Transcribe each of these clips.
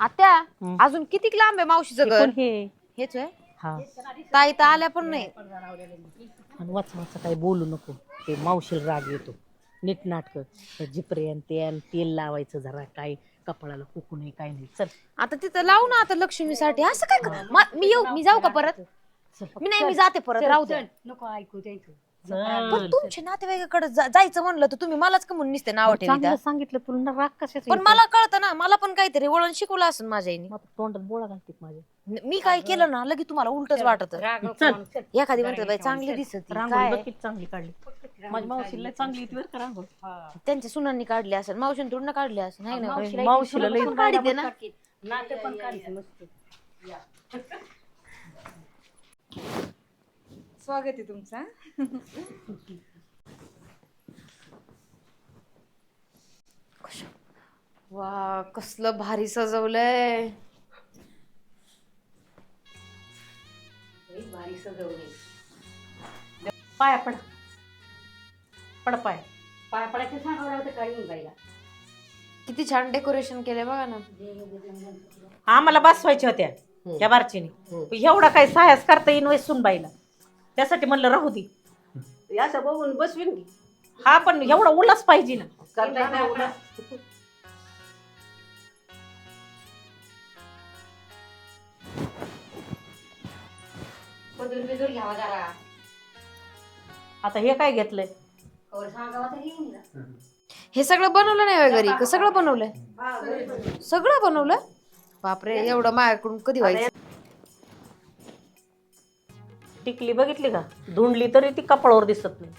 आत्या. अजून किती लांब आहे मावशीचं घर हे? हेच आहे हा. ताई तर आल्या पण नाही. आणि वाच वाचा काही बोलू नको. ते मावशील राग येतो. नीट नाटक. जिपरे आणि ते आणि तेल लावायचं जरा काय कपाळाला कुकू नाही काय नाही. चल. आता तिथं लावू ना आता लक्ष्मीसाठी. असं काय मा- मी येऊ मी जाऊ का परत? चल. मी नाही मी जाते परत. राहू दे. नको ऐकू द्यायचं पण. तुमच्या नातेवाईकाकडे जा- जायचं म्हणलं तर तुम्ही मलाच का म्हणून निसते नाव चांगलं सांगितलं तुला ना राग कशाच पण मला कळतं ना मला पण काहीतरी वळण शिकवलं असेल माझ्या आईने. तोंडात बोळा घालते माझ्या. मी काय केलं ना लगेच तुम्हाला उलटच वाटत. चल. चल. एखादी म्हणते बाई चांगली दिसत रांगोळी बघ किती चांगली काढली. माझी मावशी लय चांगली येते बरं का रांगोळी? हा. त्यांच्या सुनांनी काढली असेल मावशीने थोडं काढली असेल नाही ना? मावशीला मावशीला इथे काढी दे ना. नाते पण काढते मस्त. स्वागत आहे तुमचं वा कसलं भारी सजवलंय. भारी सजवले पाया पड. पड पाय. पाय पडायचं सांगावं लागतं काही नाही बाईला किती छान डेकोरेशन केलंय बघा ना. आम्हाला बसवायच्या होत्या त्या बारचीने. एवढा काय साहस करता येईन सुन बाईला त्यासाठी म्हणलं राहू दे. असं बघून बसवीन की हा पण एवढा उल्हास पाहिजे ना. करता नाही उलट. पदर बिदर घ्यावा जरा. आता हे काय घेतलंय? कवर सांगावा तर घेईन ना. हे सगळं बनवलं नाही होय घरी? का सगळं बनवलंय? हा. सगळं बनवलं बापरे एवढं माझ्याकडून कधी व्हायचं? टिकली बघितली का? धुंडली तरी ती कपाळावर दिसत नाही.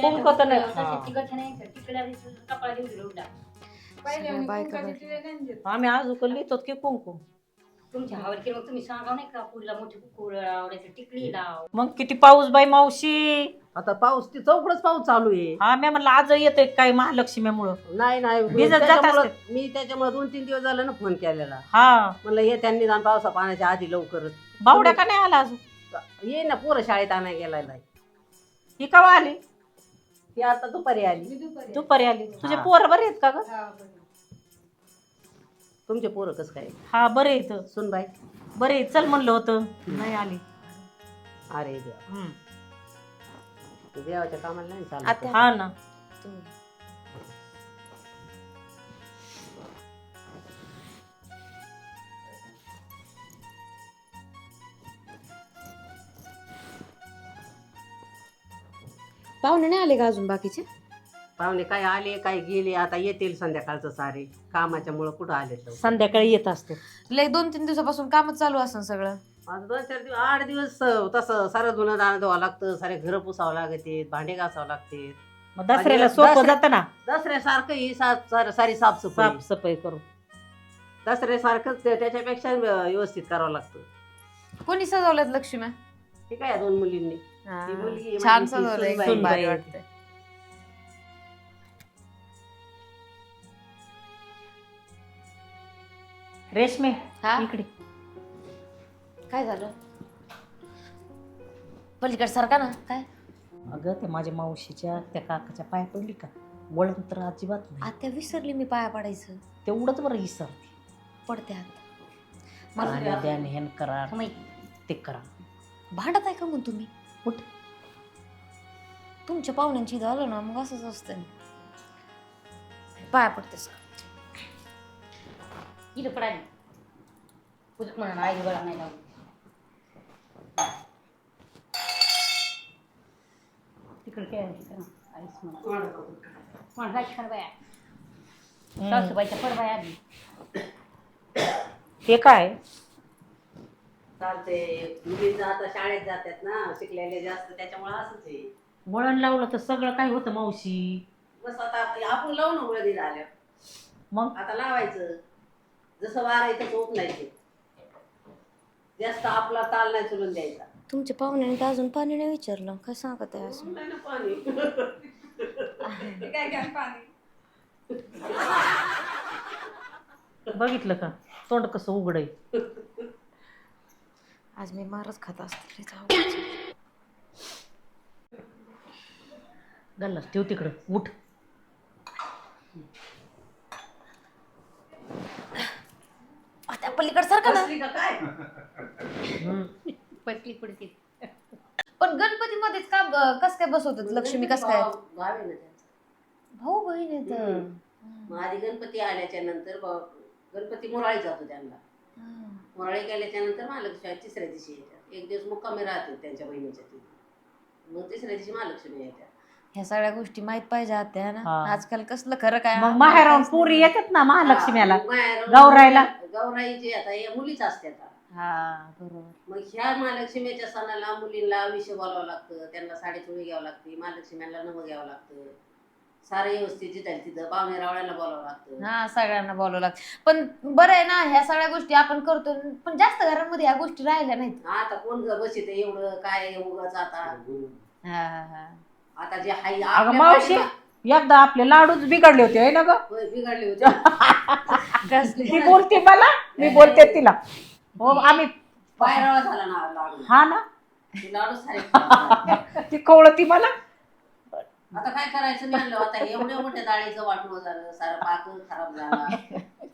कुंकू तर आम्ही बायका आज लिहितो की कुंकू. तुमच्या केलं मग तुम्ही सांगाव नाही का पुढला मोठी कुकुळ आवडायचं टिकली लाव. मग किती पाऊस बाई मावशी. आता पाऊस ती चौकडच पाऊस चालू आहे. हा मी म्हणलं आज येतोय काय महालक्ष्मीमुळं? नाही नाही मी भिजत जात त्याच्यामुळं- मी त्याच्यामुळे दोन तीन दिवस झालं ना फोन केलेला. हा. म्हणलं हे त्यांनी जाण पावसा पाण्याच्या आधी लवकरच. बावड्या का नाही आला अजून? ये ना पोरं शाळेत आणाय गेलाय ही कवा आली? ती आता दुपारी आली. दुपारी दुपारी आली. तुझे हा. पोर बरे आहेत का ग? हा, बरं. तुमचे पोरं कसं काय? हा बरे आहेत. सुनबाई. बरे आहेत. चल म्हणलं होतं. नाही आली. अरे देवा. हम्म. देवाच्या कामाला नाही चालत हा ना तुम्ही पाहुणे नाही आले का अजून बाकीचे? पाहुणे काय आले काय गेले आता येतील संध्याकाळचं सारे. कामाच्या मुळे कुठं आले संध्याकाळी येत असतो लय दोन तीन दिवसापासून कामच चालू असेल सगळं. आज दोन चार दिवस आठ दिवस अं, तसं सारं धुणं दाणं धुवावं लागतं सारे घर पुसावं लागते भांडे घासावं लागते. मग दसऱ्याला आणि सोपं दसऱ्या- जातं ना? दसऱ्यासारखं ही सा- सार- सारी साफसफाई. साफसफाई करू दसऱ्यासारखंच ते- त्याच्यापेक्षा व्यवस्थित करावं लागतं. कोणी सजवल्यात लक्ष्मी? ठीक आहे दोन मुलींनी? हा. ती मुलगी आहे छान ती सूनबाई. एकदम भारी. वाटतंय रेशमे हा? इकडे. काय झालं? पलीकड सारखा ना? काय? अगं त्या माझ्या मावशीच्या त्या काकाच्या पाया पडली का? वळण तर अजिबात नाही. आता विसरली मी पाया पडायचं. तेवढंच बरं इसरते पडते आता. ह्यान करा. माहीत. ते करा. भांडत आहे का मग तुम्ही? उठ. तुमच्या पाहुण्यांची इथं आलं ना मग असंच असतं. पाया पडतेस इथं पडाली पुजक म्हणा आई गळा नाही लावू बाया. सासूबाईच्या परबाया आली. हे काय? चालते मुली आता शाळेत जातात ना शिकलेले जास्त त्याच्यामुळे असंच आहे. वळण लावलं तर सगळं काय होतं मावशी? बस आता आप- आपण लावून उघडीला आल्या मग? आता लावायचं. जसं वार आहे तसं उकलायचं जास्त आपला ताल नाही चुलून द्यायचा. तुमच्या पाहुण्याने तर अजून पाणी नाही विचारलं. काय सांगत आहे असं बघितलं का? तोंड कसं उघड आज मी मारच खात असते लई गल्लास ठेव तिकडं. उठ. आता पलीकडे सारखं का काय? पटली पुढची. पण गणपती मध्येच का ब- कस काय बसवतात? लक्ष्मी कस काय? भाव- भाव आहे ना त्यांचा. भाऊ बहीण आहेत हम्म. मग आधी गणपती आल्याच्यानंतर गणपती मुराळी जातो त्यांना. मुराळी गेल्याच्यानंतर महालक्ष्मी तिसऱ्या दिवशी येतात. एक दिवस मुक्कामी राहते त्यांच्या बहिणीच्या तिथे. मग तिसऱ्या दिवशी महालक्ष्मी येतात. ह्या सगळ्या गोष्टी माहीत पाहिजे आत्या ना? हा. आजकाल कसलं खरं काय मग माहेरावून पुरी येतात ना महालक्ष्मीला हा, माहेरावरून गौराईला? गौराई जे आता या मुलीच असतात आता. हा बरोबर. मग ह्या महालक्ष्मीच्या सणाला मुलींना विषय बोलावं लागतं त्यांना साडी चोळी घ्यावं लागते महालक्ष्मीला नवं घ्यावं लागतं. सारं व्यवस्थित जिथं तिथं पाहुणे रावळ्याला बोलावं लागतं. हा सगळ्यांना बोलावं लागतं. पण बरं आहे ना ह्या सगळ्या गोष्टी आपण करतो पण जास्त घरांमध्ये ह्या गोष्टी राहिल्या नाहीत. आता कोण बसित एवढं काय उगाच आता? हा हा हा. आता जे हाय अगं आपल्या मावशी बाजूला- एकदा आपले लाडूच बिघडले होते है ना ग? होय, बिघडले होते. ती बोलते मला मी बोलते तिला. हो आम्ही पायराळा झाला ना लाडू. हा ना? ते लाडू सारे खराब झाले. ती कवळती मला? आता काय करायचं म्हणलं आता एवढ्या मोठ्या डाळीचं वाटणं झालं सारं पाक खराब झाला.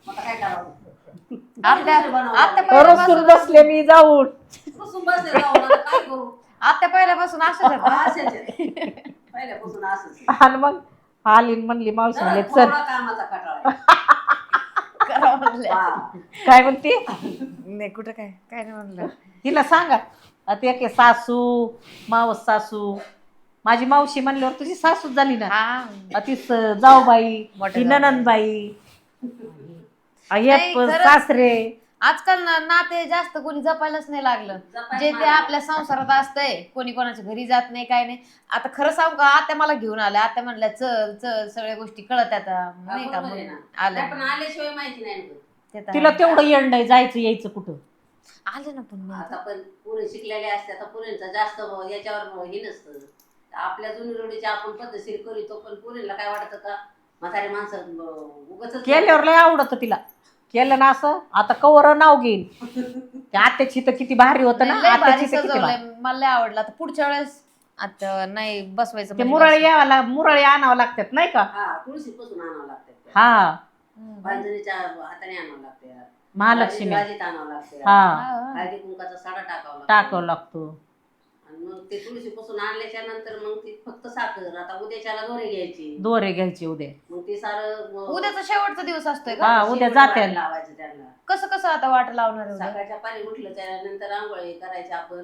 आता काय करावं? दुसरं लागलं. रसून बसले मी जाऊन. बसून बसले जाऊन आता काय करू? आत्या पहिल्यापासून आहेत. असंच आहे. पहिल्यापासून असंच आहे. आणि मग आली न म्हणली मावशी म्हणले चल थोडा कामाचा कटाळा आहे. करावं म्हणलं. हा. काय म्हणते नाही कुठं काय काय नाही म्हणलं तिला सांगा आता एक आहे सासू मावस सासू माझी मावशी म्हणल्यावर तुझी सासूच झाली ना हा ती स- जाऊबाई मोठ्या. ननंदबाई नाही, हे प- खरंच. सासरे आजकाल ना नाते जास्त कोणी जपायलाच नाही लागलं. जपायला जे ते. आपल्या संसारात असतंय कोणी कोणाच्या घरी जात नाही काय नाही. आता खरं सांगू का आत्या मला घेऊन आल्या. आत्या म्हणल्या चल चल सगळ्या गोष्टी कळत आता. नाही का बरोबर आहे मग ना. आल्या. नाही, पण आल्याशिवाय माहिती नाही ना. ते तर तिला आहे. तेवढं येण नाही जायचं यायचं कुठं? आले ना पण मी आता पण पुरे शिकलेले असतात तर पुरेंचा जास्त ब- याच्यावर हे नसतं. आपल्या जुनी रोडीच्या आपण पद्धतशीर करीतो पण पुरेला काय वाटतं का? म्हातारे माणसं उगच केल्यावर लय आवडत तिला. केलं ना असं? आता कवर नाव घेईल त्या आत्याची तर किती भारी होतं ना? लय भारी आत्याची तर किती सजवलंय. भारी. मला लय आवडलं. आता पुढच्या वेळेस आता नाही बसवायचं ते म्हणजे मुरळी बस. यावाला मुरळी आणावं लागतात नाही का? हा तुळशी पासून आणावं लागतं हा. हम्म. पांजणीच्या हाताने आणावं लागते महालक्ष्मी. भाजीत आणावं लागते हा. हा. हळदी कुंकाचा साडा टाकावा लागतो. टाकावं लागतो. आणि मग ते तुळशी पासून आणल्याच्या नंतर मग ती फक्त साखर. आता उद्याच्याला दोरे घ्यायची. दोरे घ्यायचे उद्या. ते सारं उद्याचा शेवटचा दिवस असतोय का? हा उद्या जाते लावायचं त्यांना. कसं कसं आता वाट लावणार आहे उद्या? सकाळच्या पाणी उठलं त्यानंतर आंघोळी करायची आपण.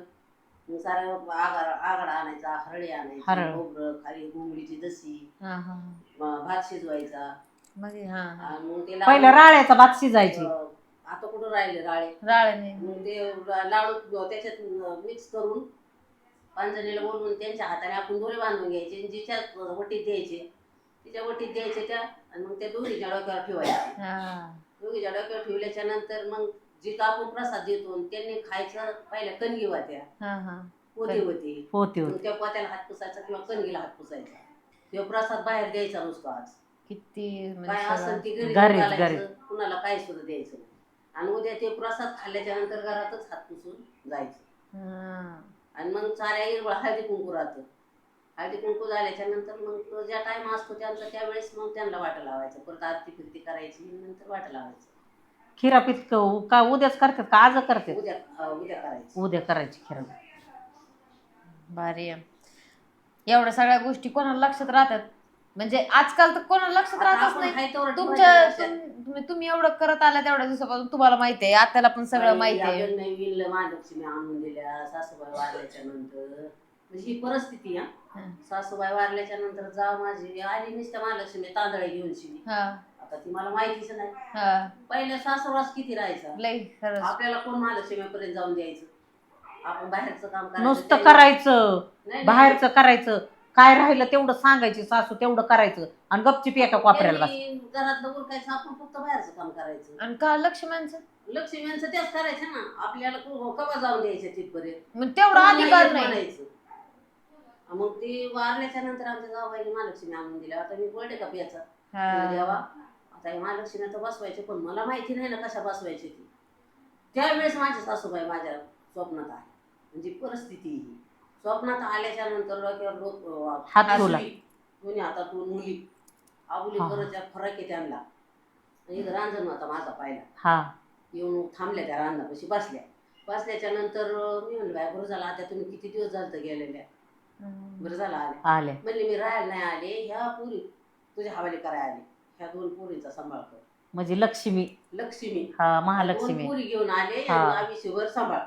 मग सारं आगार आगाडा आणायचा हरळी आणायची हरळ. खोबरं खाली घोंगडीची दसी हा हा. हा. म- भात शिजवायचा. मग हे, हा हा. आणि मग ते पहिलं लाडू- राळ्याचा भात शिजायची. अं, आता कुठं राहिले राळे? राळ्याने. मग ते रा- लाडू त्याच्यात मिक्स करून पांजणीला बोलवून त्यांच्या हाताने आपण दोरे बांधून घ्यायचे आणि जिच्या वटीत द्यायचे. तिच्या वटीत द्यायचे त्या आणि मग त्या दोरीच्या डोक्यावर ठेवायचे. हा. दोघीच्या डोक्यावर ठेवल्याच्या नंतर मग जे आपण प्रसाद देतो त्यांनी खायचं पहिल्या कणगी होत्या. हा हा. पोते होते. होते. मग होते त्या पोत्याला हात पुसायचा किंवा कणगीला हात पुसायचा. तो प्रसाद बाहेर द्यायचा नुसतो आज. किती म्हणजे काय. असेल ती घरी घरीच, घालायचं. कुणाला काय सुद्धा द्यायचं नाही. आणि उद्या ते प्रसाद खाल्ल्याच्या नंतर घरातच हात पुसून जायचं. आणि मग साऱ्या हिरवळ हळदी कुंकू राहतं. हळदी कुंकू झाल्याच्यानंतर मग तो ज्या टाइम असतो त्यांचा त्यावेळेस मग त्यांना वाट लावायचं. परत आरती फिरती करायची नंतर वाट लावायचं. खिरा पितक का उद्याच करतात का? आज करतात? उद्या अं, उद्या करायचं. उद्या करायची खिरा. भारी आहे. एवढ्या सगळ्या गोष्टी कोणाला लक्षात राहतात? म्हणजे आजकाल तर कोणाला लक्षात आता राहतच आपण नाही. हाय तेवढं तुमच्या ठेवायचं लक्षात. तुम- तुम्ही तुम्ही एवढं करत आल्या तेवढ्या दिवसापासून तुम्हाला माहिती आहे. आत्याला पण सगळं बाई, माहिती आहे. नवीन महालक्ष्मी आणून दिल्या सासूबाई वारल्याच्या नंतर. म्हणजे ही परिस्थिती हा हं. सासूबाई वारल्याच्या नंतर जा माझी. आली नुसत्या महालक्ष्मी तांदळे घेऊन शिवी हा. आता ती मला माहितीच नाही. हा. पहिल्या सासूरास किती राहायचा? खरंच. आपल्याला कोण महालक्ष्मीपर्यंत जाऊन द्यायचं? आपण बाहेरचं काम करायचं नुसतं त्यांनी- करायचं. नाही. बाहेरचं करायचं. काय राहिलं तेवढं सांगायची सासू तेवढं करायचं. आणि गपचिप एका कोपऱ्याला बस. त्यांनी घरातलं उरकायचं आपण फक्त बाहेरचं काम करायचं. आणि का लक्ष्मणचं? लक्ष्मीचं तेच करायचं ना. आपल्याला को- कवा जाऊन द्यायचं तिथपर्यंत? मग तेवढा कोणाला अधिकार येत नाही. म्हणायचं. मग ते वारल्याच्या नंतर आमच्या जावबाईने महालक्ष्मी आणून दिल्या आता मी बोलते का प्याचा हा. देवा आता हे महालक्ष्मी आता बसवायचे पण मला माहिती नाही ना कशा बसवायची ती. त्यावेळेस माझी सासूबाई माझ्या स्वप्नात आहे म्हणजे परिस्थिती ही. स्वप्नात आल्याच्यानंतर डोक्यावर डोक- हात. दोन्ही हातातून मुली आबुली हा. करायच्या फरक आहे त्यांना. आणि इथं रांजण होता माझा पाहिला. हा. येऊन थांबल्या त्या रानापाशी बसल्या. बसल्याच्या नंतर मी म्हणलं बाय बरं झालं. आता तुम्ही किती दिवस झालं तर गेलेल्या? बरं झालं आल्या आले. म्हणले मी राहायला नाही आले ह्या पुरी तुझ्या हवाली करायला आले. ह्या दोन पुरीचा सांभाळ कर. म्हणजे लक्ष्मी. लक्ष्मी. हा दोन महालक्ष्मी पुरी घेऊन आले हा. आयुष्यभर सांभाळ.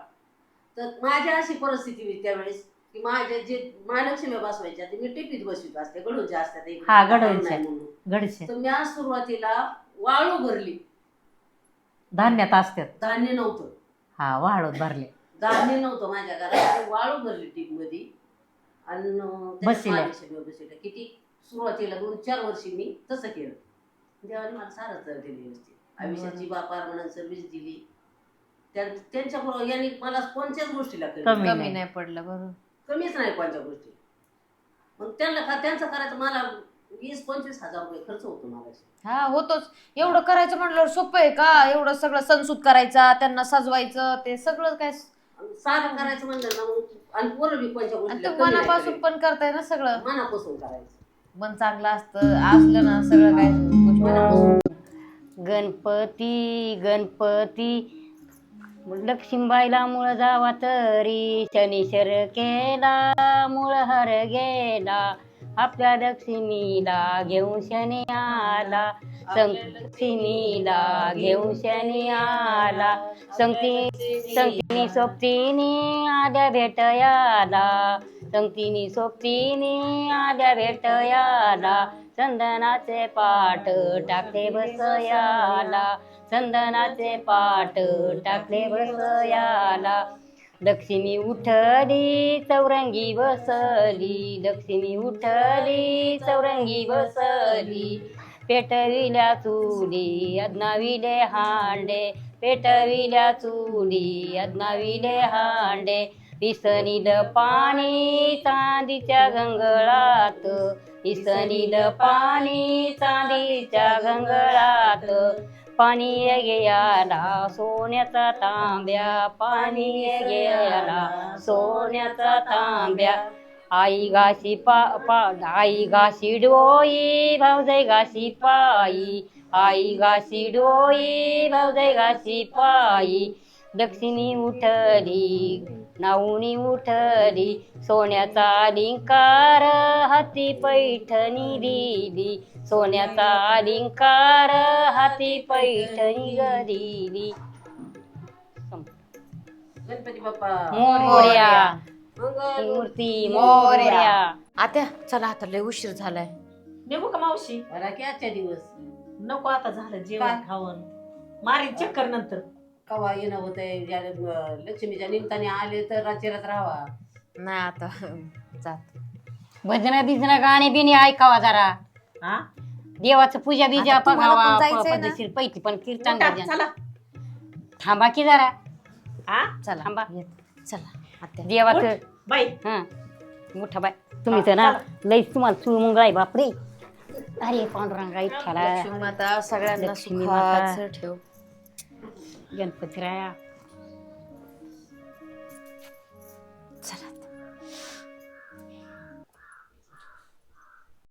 तर माझी अशी परिस्थिती होती त्यावेळेस की माझ्या जे महालक्ष्मी बसवायच्या ते मी टिपीत बसवीत असते गडूच्या असतात इकडे. हा, गडूच्या. नाही म्हणून. गडचे तर मी आज सुरुवातीला वाळू भरली. धान्यात असतात धान्य नव्हतं. हा वाढवत भरले. धान्य नव्हतं माझ्या घरात आणि वाळू भरली टीपमध्ये आणि त्याच्यात किती सुरुवातीला दोन चार वर्षी मी तसं केलं. देवाने मला सारं तर दिली व्यवस्थित आयुष्याची बापार म्हणून सर्व्हिस दिली. त्या- त्यांच्याबरोबर यांनी मला कोणत्याच गोष्टीला कमी कमी कमी नाही. नाही पडलं बरोबर. कमीच नाही कोणत्या गोष्टी. मग त्यांना का त्यांचं करायचं मला वीस पंचवीस हजार रुपये खर्च होतो मला हा होतोच. एवढं करायचं म्हटल्यावर सोपं आहे का? एवढं सगळं सणसूत करायचा त्यांना सजवायचं ते सगळं काय? सारं करायचं म्हणलं ना मग आणि पोरं बी कोणत्या आणि गोष्टीला ते कमी नाही मनापासून करायचं. पण करताय ना सगळं. मनापासून करायचं. मन चांगलं असतं असलं ना सगळं काय मनापासून. गणपती गणपती लक्ष्मीबाईला मुळ जावा तरी शनीश्वर केला मुळ हर गेला. आपल्या दक्षिणीला घेऊन शनी आला. लक्ष्मीला घेऊन शनी आला. संगती संगतीनी सोबतीनी आल्या भेटयाला. संगतीनी सोबतीनी भेट भेटयाला. चंदनाचे पाठ टाकले बसयाला. चंदनाचे पाठ टाकले बसयाला. लक्ष्मी उठली चौरंगी बसली लक्ष्मी उठली चौरंगी बसली. पेटविल्या चुली अदनाविले हांडे पेटविल्या चुली अदनाविले हांडे. पिसनील पाणी चांदीच्या गंगळात पिसनील पाणी चांदीच्या गंगळात. पाणी गेला सोन्याचा तांब्या. पाणी गेला सोन्याचा तांब्या. आई घाशी पा पा आई घाशी डोई भाऊजाई घाशी पायी आई घाशी डोई भाऊजाई घाशी पायी दक्षिणी उठली नाऊनी उठली सोन्याचा लिंकार हाती पैठणी दिली. सोन्याचा लिंकार हाती पैठणी दिली गणपती बाप्पा. मूर्ती मोरया. आता चला आता लय उशीर झालाय. निघू का मावशी? बरा की आजच्या दिवस. नको आता झालं जेवण? खावण. मारी चक्कर नंतर. कवा येणं होत लक्ष्मीच्या निमित्ताने आले तर राज्यात राहावा. नाही आता जात. भजन बिजन गाणे बिणे ऐकावा जरा. हा देवाचं पूजा बिजा आता तुम्हाला बघावा. पण जायचंय ना? पद्धतशीर पैकी पण कीर्तन उठा, भजन. चला. थांबा की जरा. हा चला थांबा. येत. चला आत्या देवाचं उठ, बाई. हा. मोठा बाय. तुम्ही तर ना लईच तुम्हाला चुळमुंग आहे बापरे. अरे पांडुरंगा इच्छाला लक्ष्मी माता सगळ्यांना लक्ष्मी माता. सुखाचं ठेव. गणपतीराया. चला.